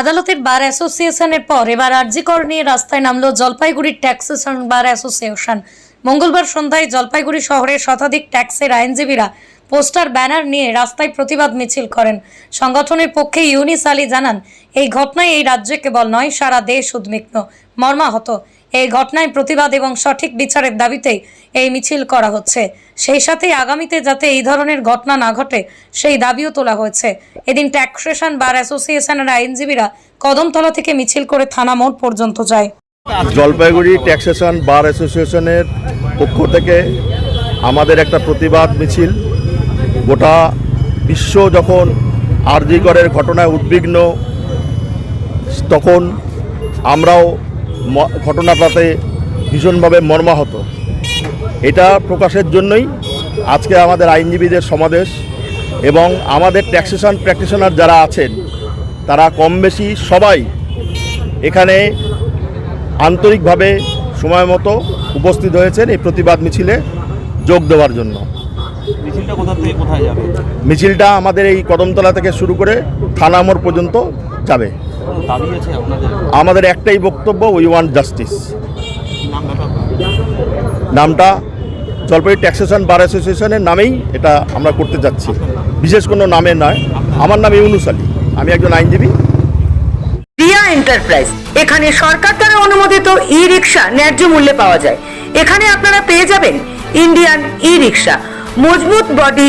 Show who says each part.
Speaker 1: আদালতের বার অ্যাসোসিয়েশনের পর এবার আর্জিকর নিয়ে রাস্তায় নামলো জলপাইগুড়ির ট্যাক্সেশন বার অ্যাসোসিয়েশন। মঙ্গলবার সন্ধ্যায় জলপাইগুড়ি শহরের শতাধিক ট্যাক্সের আইনজীবীরা পোস্টার, ব্যানার নিয়ে রাস্তায় প্রতিবাদ মিছিল করেন। সংগঠনের পক্ষে ইউনিস আলী জানান, এই ঘটনায় এই রাজ্যে কেবল নয়, সারা দেশ উদ্বিগ্ন। মর্মাহত। এই ঘটনায় প্রতিবাদ এবং সঠিক বিচারের দাবিতেই এই মিছিল করা হচ্ছে। সেই সাথে আগামীতে যাতে এই ধরনের ঘটনা না ঘটে, সেই দাবিও তোলা হয়েছে। এদিন ট্যাক্সেশন বার অ্যাসোসিয়েশনের আইনজীবীরা কদমতলা থেকে মিছিল করে থানা মোড় পর্যন্ত যায়।
Speaker 2: জলপাইগুড়ি ট্যাক্সেশন বার অ্যাসোসিয়েশনের পক্ষ থেকে আমাদের একটা প্রতিবাদ মিছিল। গোটা বিশ্ব যখন আরজিগড়ের ঘটনায় উদ্বিগ্ন, তখন আমরাও ঘটনাটাতে ভীষণভাবে মর্মাহত। এটা প্রকাশের জন্যই আজকে আমাদের আইনজীবীদের সমাবেশ এবং আমাদের ট্যাক্সেশন প্র্যাকটিশনার যারা আছেন তারা কম বেশি সবাই এখানে আন্তরিকভাবে সময় মতো উপস্থিত হয়েছেন এই প্রতিবাদ মিছিলে যোগ দেওয়ার জন্য।
Speaker 3: মিছিলটা কোথা থেকে কোথায় যাবে?
Speaker 2: মিছিলটা আমাদের এই কদমতলা থেকে শুরু করে থানামোড় পর্যন্ত যাবে।
Speaker 3: দাবি আছে আপনাদের?
Speaker 2: আমাদের একটাই বক্তব্য উই ওয়ান্ট জাস্টিস নামটা জলপাইগুড়ি ট্যাক্সেশন বার অ্যাসোসিয়েশনের নামেই এটা আমরা করতে যাচ্ছি। বিশেষ কোনো নামে নয়। আমার নাম ইউনুস আলী। আমি একজন আইনজীবী।
Speaker 4: রিয়া এন্টারপ্রাইজ। এখানে সরকার দ্বারা অনুমোদিত ই রিক্সা ন্যায্য মূল্যে পাওয়া যায়। এখানে আপনারা পেয়ে যাবেন ইন্ডিয়ান ই রিক্সা মজবুত বডি